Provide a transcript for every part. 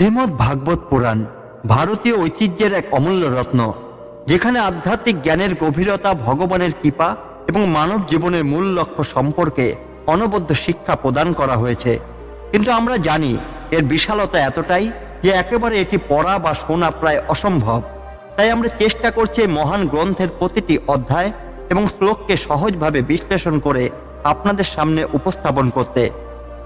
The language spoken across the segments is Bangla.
শ্রীমদ্ ভাগবত পুরাণ ভারতীয় ঐতিহ্যের এক অমূল্য রত্ন, যেখানে আধ্যাত্মিক জ্ঞানের গভীরতা, ভগবানের কৃপা এবং মানব জীবনের মূল লক্ষ্য সম্পর্কে অনবদ্য শিক্ষা প্রদান করা হয়েছে। কিন্তু আমরা জানি এর বিশালতা এতটাই যে একেবারে এটি পড়া বা শোনা প্রায় অসম্ভব। তাই আমরা চেষ্টা করছি এই মহান গ্রন্থের প্রতিটি অধ্যায় এবং শ্লোককে সহজভাবে বিশ্লেষণ করে আপনাদের সামনে উপস্থাপন করতে।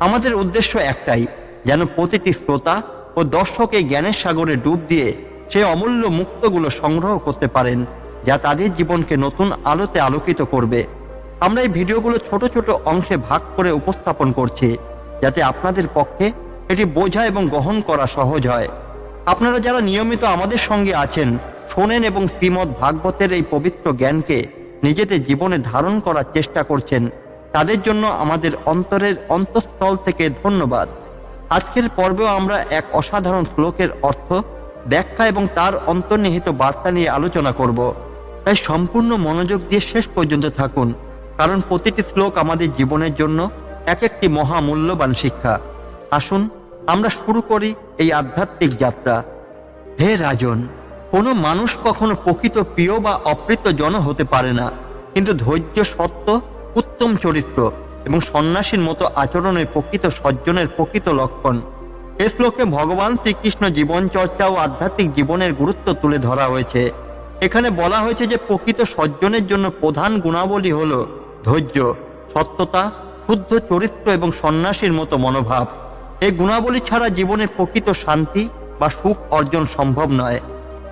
আমাদের উদ্দেশ্য একটাই, যেন প্রতিটি শ্রোতা ও দর্শক জ্ঞানের সাগরে ডুব দিয়ে সেই অমূল্য মুক্তগুলো সংগ্রহ করতে পারেন, যা তাদের জীবনকে নতুন আলোতে আলোকিত করবে। আমরা এই ভিডিওগুলো ছোট ছোট অংশে ভাগ করে উপস্থাপন করছি, যাতে আপনাদের পক্ষে এটি বোঝা এবং গ্রহণ করা সহজ হয়। আপনারা যারা নিয়মিত আমাদের সঙ্গে আছেন, শোনেন এবং শ্রীমৎ ভাগবতের এই পবিত্র জ্ঞানকে নিজেদের জীবনে ধারণ করার চেষ্টা করছেন, তাদের জন্য আমাদের অন্তরের অন্তঃস্থল থেকে ধন্যবাদ। আজকের পর্বেও আমরা এক অসাধারণ শ্লোকের অর্থ, ব্যাখ্যা এবং তার অন্তর্নিহিত বার্তা নিয়ে আলোচনা করব। তাই সম্পূর্ণ মনোযোগ দিয়ে শেষ পর্যন্ত থাকুন, কারণ প্রতিটি শ্লোক আমাদের জীবনের জন্য এক একটি মহামূল্যবান শিক্ষা। আসুন, আমরা শুরু করি এই আধ্যাত্মিক যাত্রা। হে রাজন, কোনো মানুষ কখনো প্রকৃত প্রিয় বা অপ্রীত জন হতে পারে না, কিন্তু ধৈর্য সত্য, উত্তম চরিত্র। এবং সন্ন্যাসীর মতো আচরণের প্রকৃত সজ্জনের প্রকৃত লক্ষণ। এ শ্লোকে ভগবান শ্রীকৃষ্ণ জীবন চর্চা ও আধ্যাত্মিক জীবনের গুরুত্ব তুলে ধরা হয়েছে। এখানে বলা হয়েছে যে প্রকৃত সজ্জনের জন্য প্রধান গুণাবলী হল ধৈর্য, সত্যতা, শুদ্ধ চরিত্র এবং সন্ন্যাসীর মতো মনোভাব। এই গুণাবলী ছাড়া জীবনের প্রকৃত শান্তি বা সুখ অর্জন সম্ভব নয়।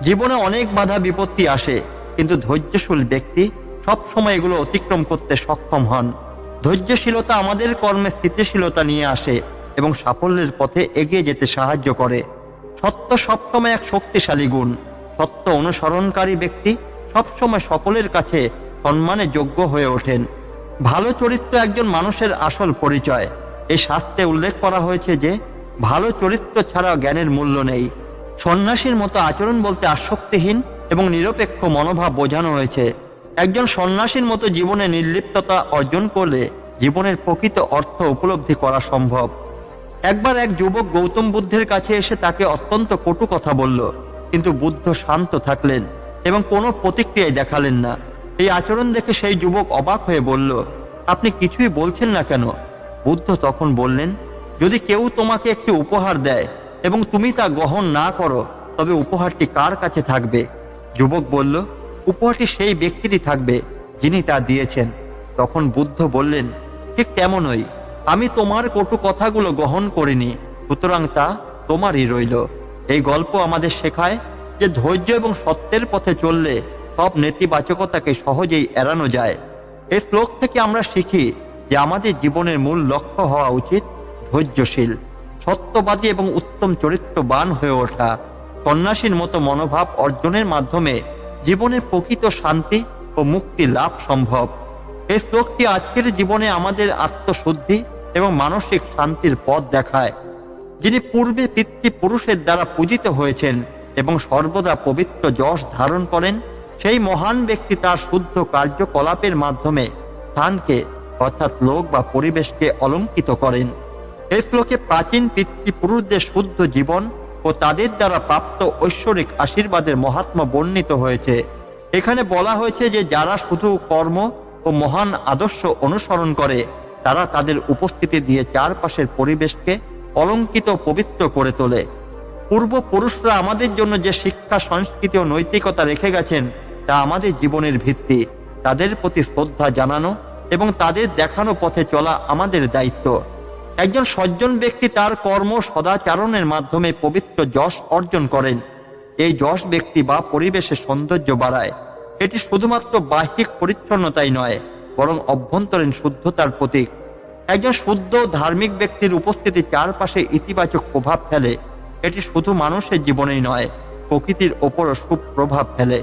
জীবনে অনেক বাধা বিপত্তি আসে, কিন্তু ধৈর্যশীল ব্যক্তি সবসময় এগুলো অতিক্রম করতে সক্ষম হন। ধৈর্যশীলতা আমাদের কর্মে স্থিতিশীলতা নিয়ে আসে এবং সাফল্যের পথে এগিয়ে যেতে সাহায্য করে। সত্য সবসময় এক শক্তিশালী গুণ। সত্য অনুসরণকারী ব্যক্তি সবসময় সকলের কাছে সম্মানের যোগ্য হয়ে ওঠেন। ভালো চরিত্র একজন মানুষের আসল পরিচয়। এই শাস্ত্রে উল্লেখ করা হয়েছে যে, ভালো চরিত্র ছাড়া জ্ঞানের মূল্য নেই। সন্ন্যাসীর মতো আচরণ বলতে আসক্তিহীন এবং নিরপেক্ষ মনোভাব বোঝানো হয়েছে। একজন সন্ন্যাসীর মতো জীবনে নির্লিপ্ততা অর্জন করলে জীবনের প্রকৃত অর্থ উপলব্ধি করা সম্ভব। একবার এক যুবক গৌতম বুদ্ধের কাছে এসে তাকে অত্যন্ত কটু কথা বলল, কিন্তু বুদ্ধ শান্ত থাকলেন এবং কোনো প্রতিক্রিয়ায় দেখালেন না। এই আচরণ দেখে সেই যুবক অবাক হয়ে বলল, আপনি কিছুই বলছেন না কেন? বুদ্ধ তখন বললেন, যদি কেউ তোমাকে একটি উপহার দেয় এবং তুমি তা গ্রহণ না করো, তবে উপহারটি কার কাছে থাকবে? যুবক বলল, উপহারটি সেই ব্যক্তিরই থাকবে যিনি তা দিয়েছেন। তখন বুদ্ধ বললেন ঠিক তেমনই। আমি তোমার কটু কথাগুলো গ্রহণ করিনি, সুতরাং তা তোমারই রইল। এই গল্প আমাদের শেখায় যে ধৈর্য এবং সত্যের পথে চললে সব নেতিবাচকতাকে সহজেই এড়ানো যায়। এই শ্লোক থেকে আমরা শিখি যে আমাদের জীবনের মূল লক্ষ্য হওয়া উচিত ধৈর্যশীল, সত্যবাদী এবং উত্তম চরিত্রবান হয়ে ওঠা, সন্ন্যাসীর মতো মনোভাব অর্জনের মাধ্যমে জীবনের প্রকৃত শান্তি ও মুক্তি লাভ সম্ভব। এই শ্লোকটি আজকের জীবনে আমাদের আত্মশুদ্ধি এবং মানসিক শান্তির পথ দেখায়। যিনি পূর্বে পিতৃপুরুষের দ্বারা পূজিত হয়েছেন এবং সর্বদা পবিত্র যশ ধারণ করেন, সেই মহান ব্যক্তি তার শুদ্ধ কার্যকলাপের মাধ্যমে স্থানকে, অর্থাৎ লোক বা পরিবেশকে অলঙ্কিত করেন। এই শ্লোকে প্রাচীন পিতৃপুরুষদের শুদ্ধ জীবন ও তাদের দ্বারা প্রাপ্ত ঐশ্বরিক আশীর্বাদের মহাত্মা বর্ণিত হয়েছে। এখানে বলা হয়েছে যে যারা শুধু কর্ম ও মহান আদর্শ অনুসরণ করে, তারা তাদের উপস্থিতি দিয়ে চারপাশের পরিবেশকে অলঙ্কিত পবিত্র করে তোলে। পূর্বপুরুষরা আমাদের জন্য যে শিক্ষা, সংস্কৃতি ও নৈতিকতা রেখে গেছেন, তা আমাদের জীবনের ভিত্তি। তাদের প্রতি শ্রদ্ধা জানানো এবং তাদের দেখানো পথে চলা আমাদের দায়িত্ব। একজন সজ্জন ব্যক্তি তার কর্ম সদাচারণের মাধ্যমে পবিত্র যশ অর্জন করেন। এই যশ ব্যক্তি বা পরিবেশের সৌন্দর্য বাড়ায়। এটি শুধুমাত্র বাহ্যিক পরিচ্ছন্নতাই নয়, বরং অভ্যন্তরীণ শুদ্ধতার প্রতীক। একজন শুদ্ধ ধার্মিক ব্যক্তির উপস্থিতি চারপাশে ইতিবাচক প্রভাব ফেলে। এটি শুধু মানুষের জীবনেই নয়, প্রকৃতির ওপরও সুপ্রভাব ফেলে।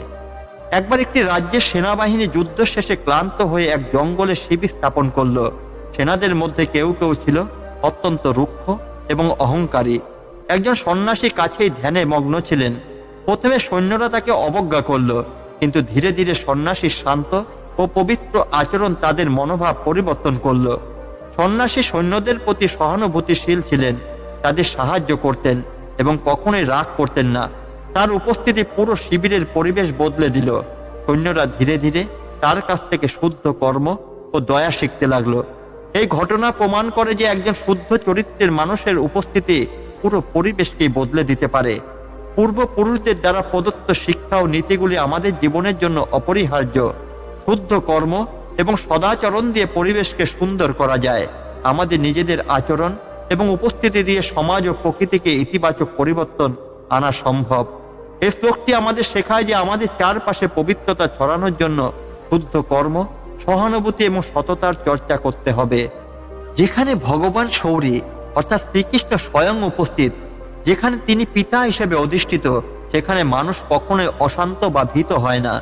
একবার একটি রাজ্যের সেনাবাহিনী যুদ্ধ শেষে ক্লান্ত হয়ে এক জঙ্গলে শিবির স্থাপন করল। সেনাদের মধ্যে কেউ কেউ ছিল অত্যন্ত রুক্ষ এবং অহংকারী। একজন সন্ন্যাসী কাছেই ধ্যানে মগ্ন ছিলেন। প্রথমে সৈন্যরা তাকে অবজ্ঞা করল কিন্তু ধীরে ধীরে সন্ন্যাসীর শান্ত ও পবিত্র আচরণ তাদের মনোভাব পরিবর্তন করল। সন্ন্যাসী সৈন্যদের প্রতি সহানুভূতিশীল ছিলেন, তাদের সাহায্য করতেন এবং কখনোই রাগ করতেন না। তার উপস্থিতি পুরো শিবিরের পরিবেশ বদলে দিল। সৈন্যরা ধীরে ধীরে তার কাছ থেকে শুদ্ধ কর্ম ও দয়া শিখতে লাগল। এই ঘটনা প্রমাণ করে যে একজন শুদ্ধ চরিত্রের মানুষের উপস্থিতি পুরো পরিবেশকেই বদলে দিতে পারে। পূর্বপুরুষদের দ্বারা প্রদত্ত শিক্ষা ও নীতিগুলি আমাদের জীবনের জন্য অপরিহার্য, শুদ্ধ কর্ম এবং সদাচরণ দিয়ে পরিবেশকে সুন্দর করা যায়। আমাদের নিজেদের আচরণ এবং উপস্থিতি দিয়ে সমাজ ও প্রকৃতিকে ইতিবাচক পরিবর্তন আনা সম্ভব। এই শ্লোকটি আমাদের শেখায় যে আমাদের চারপাশে পবিত্রতা ছড়ানোর জন্য শুদ্ধ কর্ম, সহানুভূতি এবং সততার চর্চা করতে হবে। যেখানে ভগবান শৌরী অর্থাৎ শ্রীকৃষ্ণ স্বয়ং উপস্থিত যেখানে তিনি পিতা হিসেবে অধিষ্ঠিত, সেখানে মানুষ কখনোই অশান্ত বা ভীত হয় না।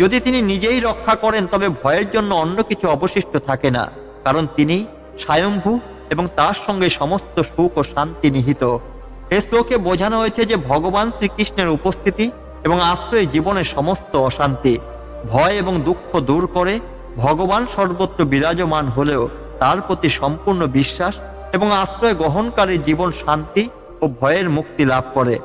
যদি তিনি নিজেই রক্ষা করেন, তবে ভয়ের জন্য অন্য কিছু অবশিষ্ট থাকে না, কারণ তিনি স্বয়ম্ভু এবং তার সঙ্গে সমস্ত সুখ ও শান্তি নিহিত। এ শ্লোকে বোঝানো হয়েছে যে ভগবান শ্রীকৃষ্ণের উপস্থিতি এবং আশ্রয় জীবনের সমস্ত অশান্তি। ভয় এবং দুঃখ দূর করে ভগবান সর্বত্র বিরাজমান হলেও তার প্রতি সম্পূর্ণ বিশ্বাস এবং আশ্রয় গ্রহণকারী জীবন শান্তি ও ভয়ের মুক্তি লাভ করে।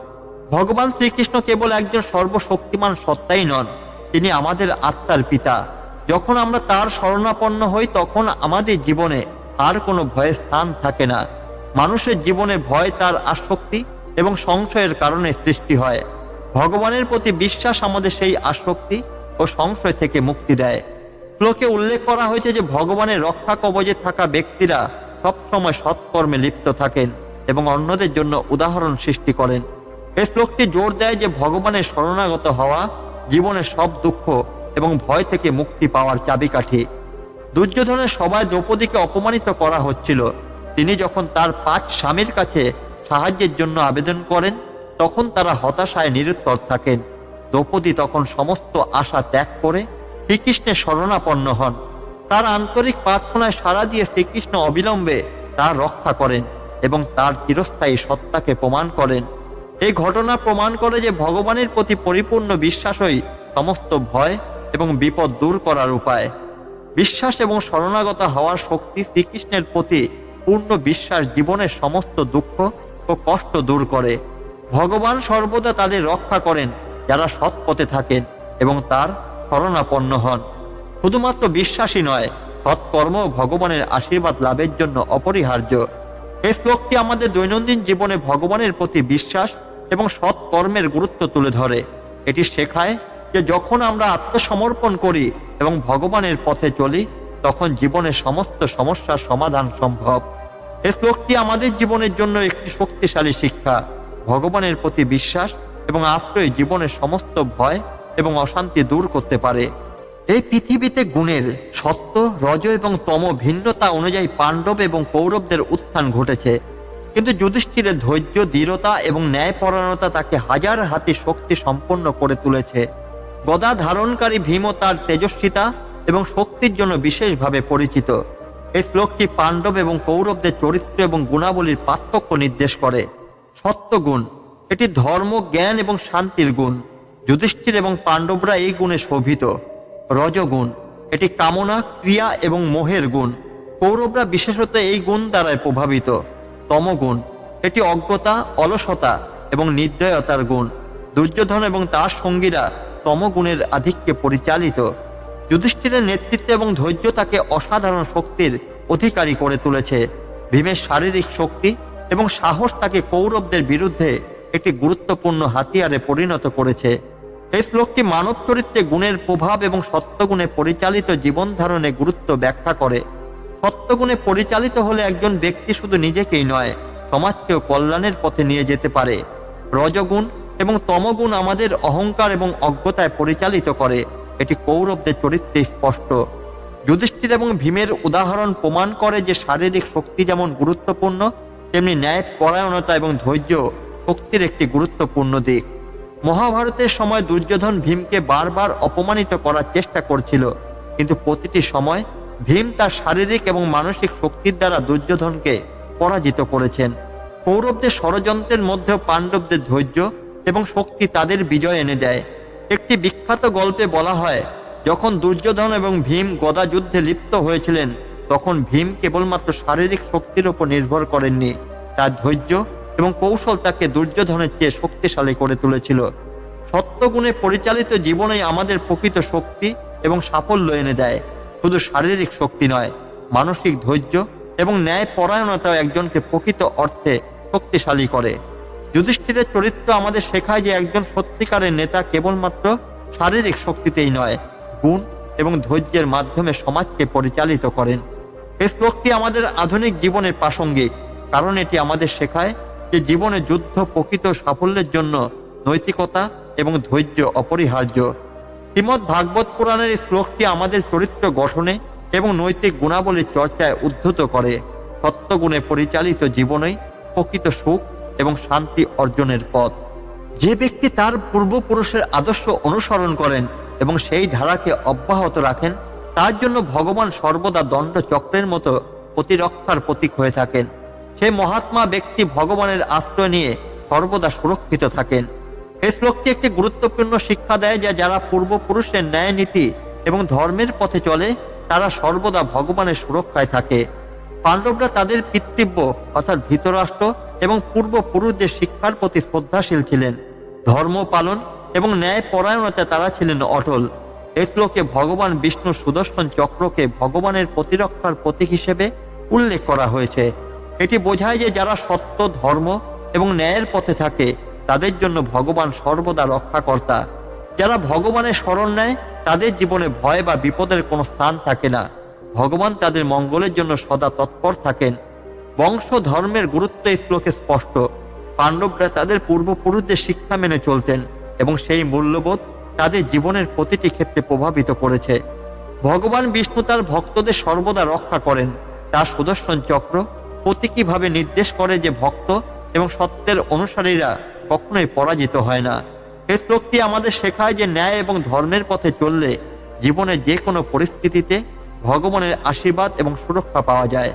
ভগবান শ্রীকৃষ্ণ কেবল একজন সর্বশক্তিমান সত্তাই নন, তিনি আমাদের আত্মার পিতা। যখন আমরা তার শরণাপন্ন হই, তখন আমাদের জীবনে আর কোনো ভয়ের স্থান থাকে না। মানুষের জীবনে ভয় তার আসক্তি এবং সংশয়ের কারণে সৃষ্টি হয়। ভগবানের প্রতি বিশ্বাস আমাদের সেই আসক্তি ও সংশয় থেকে মুক্তি দেয়। শ্লোকে উল্লেখ করা হয়েছে যে, ভগবানের রক্ষা কবজে থাকা ব্যক্তিরা সবসময় সৎকর্মে লিপ্ত থাকেন। এবং অন্যদের জন্য উদাহরণ সৃষ্টি করেন। এই শ্লোকটি জোর দেয় যে ভগবানের শরণাগত হওয়া জীবনের সব দুঃখ এবং ভয় থেকে মুক্তি পাওয়ার চাবিকাঠি। দুর্যোধনের সবাই দ্রৌপদীকে অপমানিত করা হচ্ছিল। তিনি যখন তার পাঁচ স্বামীর কাছে সাহায্যের জন্য আবেদন করেন, তখন তারা হতাশায় নিরুত্তর থাকেন। দ্রৌপদী তখন সমস্ত আশা ত্যাগ করে শ্রীকৃষ্ণের শরণাপন্ন হন। তার আন্তরিক প্রার্থনায় সাড়া দিয়ে শ্রীকৃষ্ণ অবিলম্বে তার রক্ষা করেন। এবং তার চিরস্থায়ী সত্তাকে প্রমাণ করেন। এই ঘটনা প্রমাণ করে যে ভগবানের প্রতি পরিপূর্ণ বিশ্বাসই সমস্ত ভয় এবং বিপদ দূর করার উপায়। বিশ্বাস এবং শরণাগত হওয়ার শক্তি শ্রীকৃষ্ণের প্রতি পূর্ণ বিশ্বাস জীবনের সমস্ত দুঃখ ও কষ্ট দূর করে। ভগবান সর্বদা তাদের রক্ষা করেন, যারা সৎ পথে থাকেন এবং তার শরণাপন্ন হন। শুধুমাত্র বিশ্বাসই নয় সৎকর্ম ভগবানের আশীর্বাদ লাভের জন্য অপরিহার্য। এই শ্লোকটি আমাদের দৈনন্দিন জীবনে ভগবানের প্রতি বিশ্বাস এবং সৎকর্মের গুরুত্ব তুলে ধরে। এটি শেখায় যে যখন আমরা আত্মসমর্পণ করি এবং ভগবানের পথে চলি, তখন জীবনের সমস্ত সমস্যার সমাধান সম্ভব। এই শ্লোকটি আমাদের জীবনের জন্য একটি শক্তিশালী শিক্ষা। ভগবানের প্রতি বিশ্বাস এবং আশ্রয় জীবনের সমস্ত ভয় এবং অশান্তি দূর করতে পারে। এই পৃথিবীতে গুণের সত্য, রজ এবং তম ভিন্নতা অনুযায়ী পাণ্ডব এবং কৌরবদের উত্থান ঘটেছে। কিন্তু যুধিষ্ঠিরের ধৈর্য, দৃঢ়তা এবং ন্যায়পরায়ণতা তাকে হাজার হাতে শক্তি সম্পন্ন করে তুলেছে। গদা ধারণকারী ভীম তার তেজস্বিতা এবং শক্তির জন্য বিশেষভাবে পরিচিত। এই শ্লোকটি পাণ্ডব এবং কৌরবদের চরিত্র এবং গুণাবলীর পার্থক্য নির্দেশ করে। সত্যগুণ এটি ধর্ম, জ্ঞান এবং শান্তির গুণ। যুধিষ্ঠির এবং পাণ্ডবরা এই গুণে শোভিত। রজগুণ। এটি কামনা, ক্রিয়া এবং মোহের গুণ। কৌরবরা বিশেষত এই গুণ দ্বারায় প্রভাবিত। তমগুণ। এটি অজ্ঞতা, অলসতা এবং নির্দয়তার গুণ। দুর্যোধন এবং তার সঙ্গীরা তমগুণের আধিক্যে পরিচালিত। যুধিষ্ঠিরের নেতৃত্ব এবং ধৈর্য তাকে অসাধারণ শক্তির অধিকারী করে তুলেছে। ভীমের শারীরিক শক্তি এবং সাহস তাকে কৌরবদের বিরুদ্ধে একটি গুরুত্বপূর্ণ হাতিয়ারে পরিণত করেছে। এই শ্লোকটি মানব চরিত্রে গুণের প্রভাব এবং সত্যগুণে পরিচালিত জীবন ধারণে গুরুত্ব ব্যাখ্যা করে। সত্যগুণে পরিচালিত হলে একজন ব্যক্তি শুধু নিজেকেই নয়, সমাজকেও কল্যাণের পথে নিয়ে যেতে পারে। রজগুণ এবং তমগুণ আমাদের অহংকার এবং অজ্ঞতায় পরিচালিত করে। এটি কৌরবদের চরিত্রে স্পষ্ট। যুধিষ্ঠির এবং ভীমের উদাহরণ প্রমাণ করে যে শারীরিক শক্তি যেমন গুরুত্বপূর্ণ, তেমনি ন্যায় পরায়ণতা এবং ধৈর্য শক্তির একটি গুরুত্বপূর্ণ দিক। মহাভারতের সময় দুর্যোধন ভীমকে বারবার অপমানিত করার চেষ্টা করছিল, কিন্তু প্রতিটি সময় ভীম তার শারীরিক এবং মানসিক শক্তির দ্বারা দুর্যোধনকে পরাজিত করেছেন। কৌরবদের ষড়যন্ত্রের মধ্যেও পাণ্ডবদের ধৈর্য এবং শক্তি তাদের বিজয় এনে দেয়। একটি বিখ্যাত গল্পে বলা হয়, যখন দুর্যোধন এবং ভীম গদা যুদ্ধে লিপ্ত হয়েছিলেন, তখন ভীম কেবলমাত্র শারীরিক শক্তির উপর নির্ভর করেননি। তার ধৈর্য এবং কৌশল তাকে দুর্যোধনের চেয়ে শক্তিশালী করে তুলেছিল। সত্যগুণে পরিচালিত জীবনেই আমাদের প্রকৃত শক্তি এবং সাফল্য এনে দেয়। শুধু শারীরিক শক্তি নয়, মানসিক ধৈর্য এবং ন্যায় পরায়ণতাও একজনকে প্রকৃত অর্থে শক্তিশালী করে। যুধিষ্ঠিরের চরিত্র আমাদের শেখায় যে একজন সত্যিকারের নেতা কেবলমাত্র শারীরিক শক্তিতেই নয়, গুণ এবং ধৈর্যের মাধ্যমে সমাজকে পরিচালিত করেন। এই শ্লোকটি আমাদের আধুনিক জীবনের প্রাসঙ্গিক, কারণ এটি আমাদের শেখায় যে জীবনে যুদ্ধ প্রকৃত সাফল্যের জন্য নৈতিকতা এবং ধৈর্য অপরিহার্য। শ্রীমৎ ভাগবত পুরাণের শ্লোকটি আমাদের চরিত্র গঠনে এবং নৈতিক গুণাবলীর চর্চায় উদ্ধত করে। সত্যগুণে পরিচালিত জীবনেই প্রকৃত সুখ এবং শান্তি অর্জনের পথ। যে ব্যক্তি তার পূর্বপুরুষের আদর্শ অনুসরণ করেন এবং সেই ধারাকে অব্যাহত রাখেন, তার জন্য ভগবান সর্বদা দণ্ড চক্রের মতো প্রতিরক্ষার প্রতীক হয়ে থাকেন। সেই মহাত্মা ব্যক্তি ভগবানের আশ্রয় নিয়ে সর্বদা সুরক্ষিত থাকেন। এই শ্লোকটি একটি গুরুত্বপূর্ণ শিক্ষা দেয় যে যারা পূর্বপুরুষের ন্যায় নীতি এবং ধর্মের পথে চলে, তারা সর্বদা ভগবানের সুরক্ষায় থাকে। পাণ্ডবরা তাদের পিতৃব্য অর্থাৎ ধৃতরাষ্ট্র এবং পূর্বপুরুষদের শিক্ষার প্রতি শ্রদ্ধাশীল ছিলেন। ধর্ম পালন এবং ন্যায় পরায়ণতা তারা ছিলেন অটল। এই শ্লোকে ভগবান বিষ্ণু সুদর্শন চক্রকে ভগবানের প্রতিরক্ষার প্রতীক হিসেবে উল্লেখ করা হয়েছে। এটি বোঝায় যে যারা সত্য, ধর্ম এবং ন্যায়ের পথে থাকে, তাদের জন্য ভগবান সর্বদা রক্ষাকর্তা। যারা ভগবানের স্মরণ নেয়, তাদের জীবনে ভয় বা বিপদের কোনো স্থান থাকে না। ভগবান তাদের মঙ্গলের জন্য সদা তৎপর থাকেন। বংশ ধর্মের গুরুত্ব এই শ্লোকে স্পষ্ট। পাণ্ডবরা তাদের পূর্বপুরুষদের শিক্ষা মেনে চলতেন এবং সেই মূল্যবোধ তাদের জীবনের প্রতিটি ক্ষেত্রে প্রভাবিত করেছে। ভগবান বিষ্ণু তার ভক্তদের সর্বদা রক্ষা করেন। তার সুদর্শন চক্র প্রতীকীভাবে নির্দেশ করে যে ভক্ত এবং সত্যের অনুসারীরা কখনোই পরাজিত হয় না। এই শ্লোকটি আমাদের শেখায় যে ন্যায় এবং ধর্মের পথে চললে জীবনে যে কোনো পরিস্থিতিতে ভগবানের আশীর্বাদ এবং সুরক্ষা পাওয়া যায়।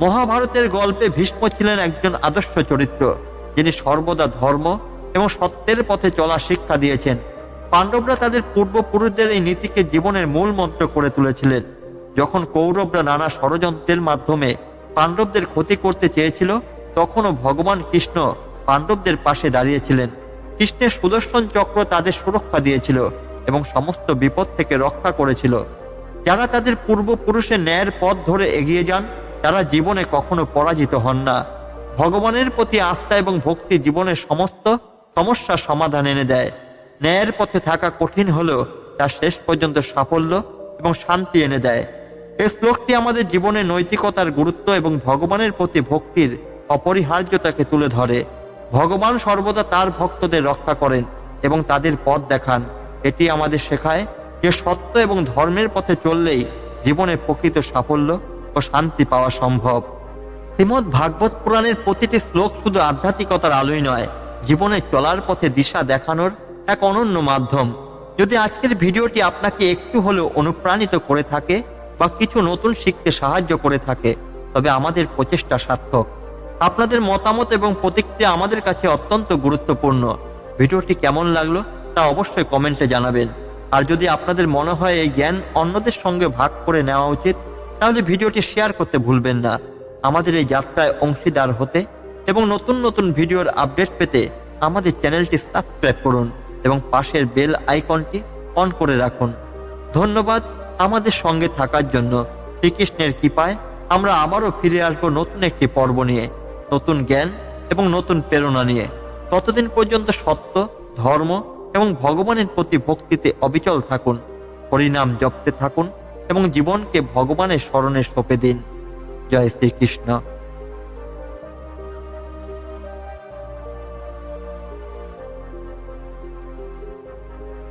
মহাভারতের গল্পে ভীষ্ম ছিলেন একজন আদর্শ চরিত্র, যিনি সর্বদা ধর্ম এবং সত্যের পথে চলা শিক্ষা দিয়েছেন। পাণ্ডবরা তাদের পূর্বপুরুষদের এই নীতিকে জীবনের মূল মন্ত্র করে তুলেছিলেন। যখন কৌরবরা নানা ষড়যন্ত্রের মাধ্যমে পাণ্ডবদের ক্ষতি করতে চেয়েছিল, তখনও ভগবান কৃষ্ণ পাণ্ডবদের পাশে দাঁড়িয়েছিলেন। কৃষ্ণের সুদর্শন চক্র তাদের সুরক্ষা দিয়েছিল এবং সমস্ত বিপদ থেকে রক্ষা করেছিল। যারা তাদের পূর্বপুরুষের ন্যায়ের পথ ধরে এগিয়ে যান, তারা জীবনে কখনো পরাজিত হন না। ভগবানের প্রতি আস্থা এবং ভক্তি জীবনের সমস্ত সমস্যার সমাধান এনে দেয়। ন্যায়ের পথে থাকা কঠিন হলেও তা শেষ পর্যন্ত সাফল্য এবং শান্তি এনে দেয়। এই শ্লোকটি আমাদের জীবনে নৈতিকতার গুরুত্ব এবং ভগবানের প্রতি ভক্তির অপরিহার্যতাকে তুলে ধরে। ভগবান সর্বদা তার ভক্তদের রক্ষা করেন এবং তাদের পথ দেখান। এটি আমাদের শেখায় যে সত্য এবং ধর্মের পথে চললেই জীবনে প্রকৃত সাফল্য ও শান্তি পাওয়া সম্ভব। শ্রীমদ ভাগবত পুরাণের প্রতিটি শ্লোক শুধু আধ্যাত্মিকতার আলোই নয়, জীবনে চলার পথে দিশা দেখানোর এক অনন্য মাধ্যম। যদি আজকের ভিডিওটি আপনাকে একটু হলেও অনুপ্রাণিত করে থাকে বা কিছু নতুন শিখতে সাহায্য করে থাকে, তবে আমাদের প্রচেষ্টা সার্থক। আপনাদের মতামত এবং প্রতিক্রিয়া আমাদের কাছে অত্যন্ত গুরুত্বপূর্ণ। ভিডিওটি কেমন লাগল তা অবশ্যই কমেন্টে জানাবেন। আর যদি আপনাদের মনে হয় এই জ্ঞান অন্যদের সঙ্গে ভাগ করে নেওয়া উচিত, তাহলে ভিডিওটি শেয়ার করতে ভুলবেন না। আমাদের এই যাত্রায় অংশীদার হতে এবং নতুন নতুন ভিডিওর আপডেট পেতে আমাদের চ্যানেলটি সাবস্ক্রাইব করুন এবং পাশের বেল আইকনটি অন করে রাখুন। ধন্যবাদ আমাদের সঙ্গে থাকার জন্য শ্রীকৃষ্ণের কৃপায় আমরা আবারও ফিরে আসব নতুন একটি পর্ব নিয়ে, নতুন জ্ঞান এবং নতুন প্রেরণা নিয়ে। ততদিন পর্যন্ত সত্য, ধর্ম এবং ভগবানের প্রতি ভক্তিতে অবিচল থাকুন, হরিনাম জপতে থাকুন এবং জীবনকে ভগবানের স্মরণে সঁপে দিন। জয় শ্রীকৃষ্ণ।